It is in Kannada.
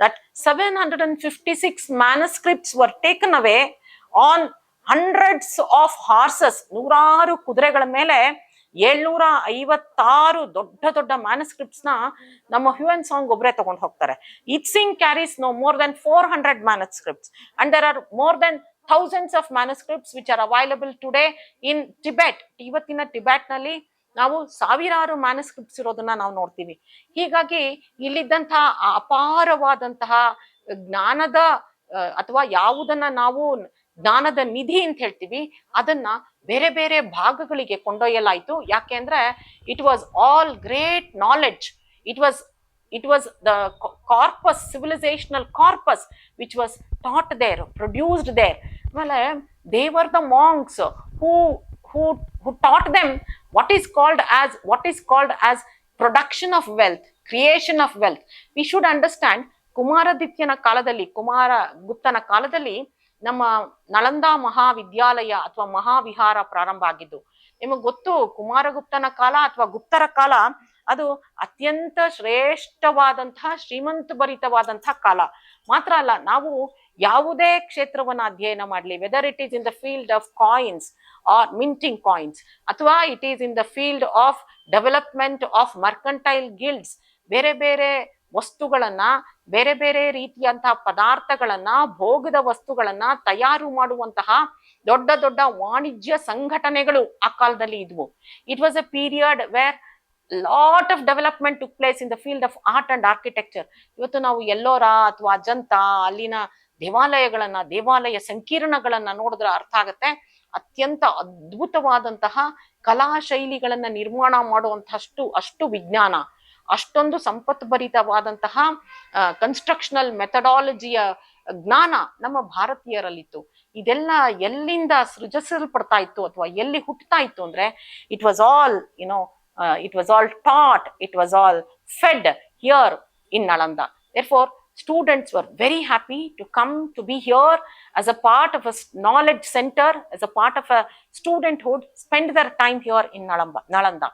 that 756 manuscripts were taken away on hundreds of horses ನೂರಾರು ಕುದುರೆಗಳ ಮೇಲೆ ಏಳ್ನೂರ ಐವತ್ತಾರು ದೊಡ್ಡ ದೊಡ್ಡ ಮ್ಯಾನಸ್ಕ್ರಿಪ್ಟ್ಸ್ನ ನ ನಮ್ಮ ಹ್ಯೂಯನ್ ಸಾಂಗ್ ಒಬ್ಬರೇ ತಗೊಂಡು ಹೋಗ್ತಾರೆ. Itsing carries no more than four hundred manuscripts and there are more than thousands of manuscripts which are available today in Tibet ಇವತ್ತಿನ ಟಿಬೆಟ್ನಲ್ಲಿ ನಾವು ಸಾವಿರಾರು ಮ್ಯಾನಸ್ಕ್ರಿಪ್ಟ್ಸ್ ಇರೋದನ್ನ ನಾವು ನೋಡ್ತೀವಿ. ಹೀಗಾಗಿ ಇಲ್ಲಿದ್ದಂತಹ ಅಪಾರವಾದಂತಹ ಜ್ಞಾನದ ಅಥವಾ ಯಾವುದನ್ನ ನಾವು ಜ್ಞಾನದ ನಿಧಿ ಅಂತ ಹೇಳ್ತೀವಿ, ಅದನ್ನ ಬೇರೆ ಬೇರೆ ಭಾಗಗಳಿಗೆ ಕೊಂಡೊಯ್ಯಲಾಯಿತು. ಯಾಕೆ ಅಂದ್ರೆ it was all great knowledge it was it was the corpus civilisational corpus which was taught there produced there ಆಮೇಲೆ there were the monks who who who taught them what is called as, what is called as production of wealth, creation of wealth. We should understand ಕುಮಾರದಿತ್ಯನ ಕಾಲದಲ್ಲಿ ಕುಮಾರ ಗುಪ್ತನ ಕಾಲದಲ್ಲಿ ನಮ್ಮ ನಳಂದ ಮಹಾವಿದ್ಯಾಲಯ ಅಥವಾ ಮಹಾವಿಹಾರ ಪ್ರಾರಂಭ ಆಗಿದ್ದು. ನಿಮಗೆ ಗೊತ್ತು ಕುಮಾರಗುಪ್ತನ ಕಾಲ ಅಥವಾ ಗುಪ್ತರ ಕಾಲ, ಅದು ಅತ್ಯಂತ ಶ್ರೇಷ್ಠವಾದಂತಹ ಶ್ರೀಮಂತ ಭರಿತವಾದಂತಹ ಕಾಲ. ಮಾತ್ರ ಅಲ್ಲ, ನಾವು ಯಾವುದೇ ಕ್ಷೇತ್ರವನ್ನು ಅಧ್ಯಯನ ಮಾಡಲಿ whether it is in the field of coins or minting coins ಅಥವಾ it is in the field of development of mercantile guilds ಬೇರೆ ಬೇರೆ ವಸ್ತುಗಳನ್ನ, ಬೇರೆ ಬೇರೆ ರೀತಿಯಂತಹ ಪದಾರ್ಥಗಳನ್ನ, ಭೋಗದ ವಸ್ತುಗಳನ್ನ ತಯಾರು ಮಾಡುವಂತಹ ದೊಡ್ಡ ದೊಡ್ಡ ವಾಣಿಜ್ಯ ಸಂಘಟನೆಗಳು ಆ ಕಾಲದಲ್ಲಿ ಇದ್ವು. It was a period where lot of development to place in the field of art and architecture ಇವತ್ತು ನಾವು ಎಲ್ಲೋರಾ ಅಥವಾ ಅಜಂತ, ಅಲ್ಲಿನ ದೇವಾಲಯಗಳನ್ನ, ದೇವಾಲಯ ಸಂಕೀರ್ಣಗಳನ್ನ ನೋಡಿದ್ರೆ ಅರ್ಥ ಆಗತ್ತೆ. ಅತ್ಯಂತ ಅದ್ಭುತವಾದಂತಹ ಕಲಾ ಶೈಲಿಗಳನ್ನ ನಿರ್ಮಾಣ ಮಾಡುವಂತಷ್ಟು ಅಷ್ಟು ವಿಜ್ಞಾನ. ಅಷ್ಟೊಂದು ಸಂಪತ್ಭರಿತವಾದಂತಹ ಕನ್ಸ್ಟ್ರಕ್ಷನಲ್ ಮೆಥಡಾಲಜಿಯ ಜ್ಞಾನ ನಮ್ಮ ಭಾರತೀಯರಲ್ಲಿತ್ತು. ಇದೆಲ್ಲ ಎಲ್ಲಿಂದ ಸೃಜಿಸಲ್ಪಡ್ತಾ ಇತ್ತು ಅಥವಾ ಎಲ್ಲಿ ಹುಟ್ಟತಾ ಇತ್ತು ಅಂದ್ರೆ it was all you know it was all taught it was all fed here in Nalanda therefore students were very happy to come to be here as a part of a knowledge center as a part of a studenthood spend their time here in nalanda